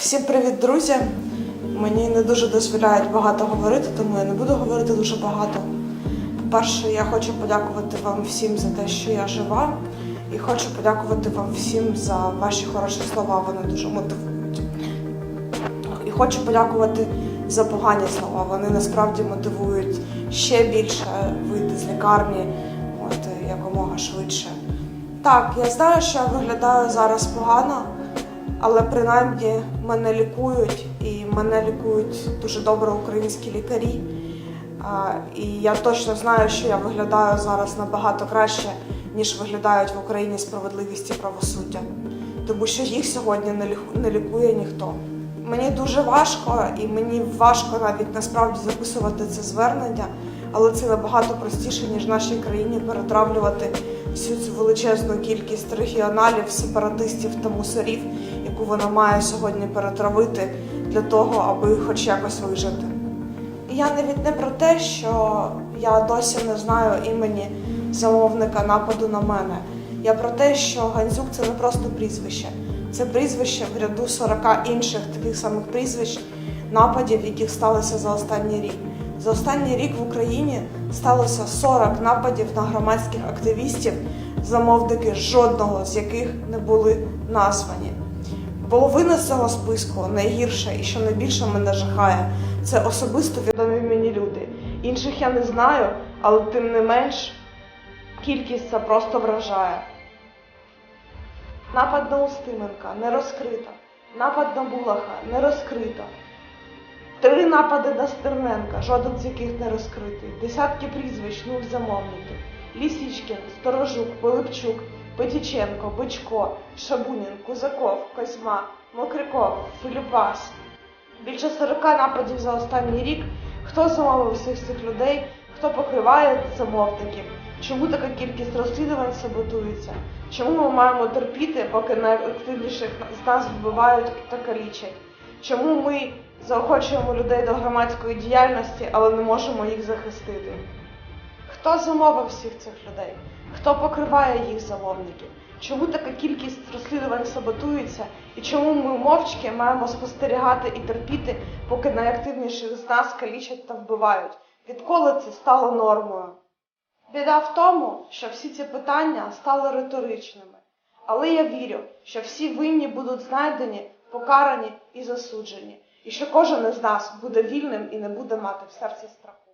Всім привіт, друзі! Мені не дуже дозволяють багато говорити, тому я не буду говорити дуже багато. По-перше, я хочу подякувати вам всім за те, що я жива, і хочу подякувати вам всім за ваші хороші слова, вони дуже мотивують. І хочу подякувати за погані слова. Вони насправді мотивують ще більше вийти з лікарні от, якомога швидше. Так, я знаю, що я виглядаю зараз погано, але принаймні мене лікують, і мене лікують дуже добре українські лікарі. І я точно знаю, що я виглядаю зараз набагато краще, ніж виглядають в Україні справедливість і правосуддя, тому що їх сьогодні не ліку- не лікує ніхто. Мені дуже важко, і мені важко навіть насправді записувати це звернення, але це набагато простіше, ніж в нашій країні перетравлювати всю цю величезну кількість регіоналів, сепаратистів та мусорів, яку вона має сьогодні перетравити для того, аби хоч якось вижити. І я навіть не про те, що я досі не знаю імені замовника нападу на мене. Я про те, що Гандзюк це не просто прізвище, це прізвище в ряду 40 інших таких самих прізвищ, нападів, яких сталося за останній рік. За останній рік в Україні сталося 40 нападів на громадських активістів, замовники жодного з яких не були названі. Половина з цього списку найгірше і що найбільше мене жахає, це особисто відомі мені люди. Інших я не знаю, але тим не менш кількість це просто вражає. Напад на Устименка не розкрито. Напад на Булаха не розкрито. Три напади на Стерненка, жоден з яких не розкритий. Десятки прізвищ, нуль замовників. Лісічкін, Сторожук, Пилипчук, Петіченко, Бичко, Шабунін, Кузаков, Козьма, Мокриков, Філіпас. Більше 40 нападів за останній рік. Хто замовив всіх цих людей? Хто покриває замовників? Чому така кількість розслідувань саботується? Чому ми маємо терпіти, поки найактивніших з нас вбивають та калічать? Чому ми заохочуємо людей до громадської діяльності, але не можемо їх захистити? Хто замовив всіх цих людей? Хто покриває їх замовників? Чому така кількість розслідувань саботується? І чому ми мовчки маємо спостерігати і терпіти, поки найактивніших з нас калічать та вбивають? Відколи це стало нормою? Біда в тому, що всі ці питання стали риторичними. Але я вірю, що всі винні будуть знайдені, покарані і засуджені, і що кожен із нас буде вільним і не буде мати в серці страху.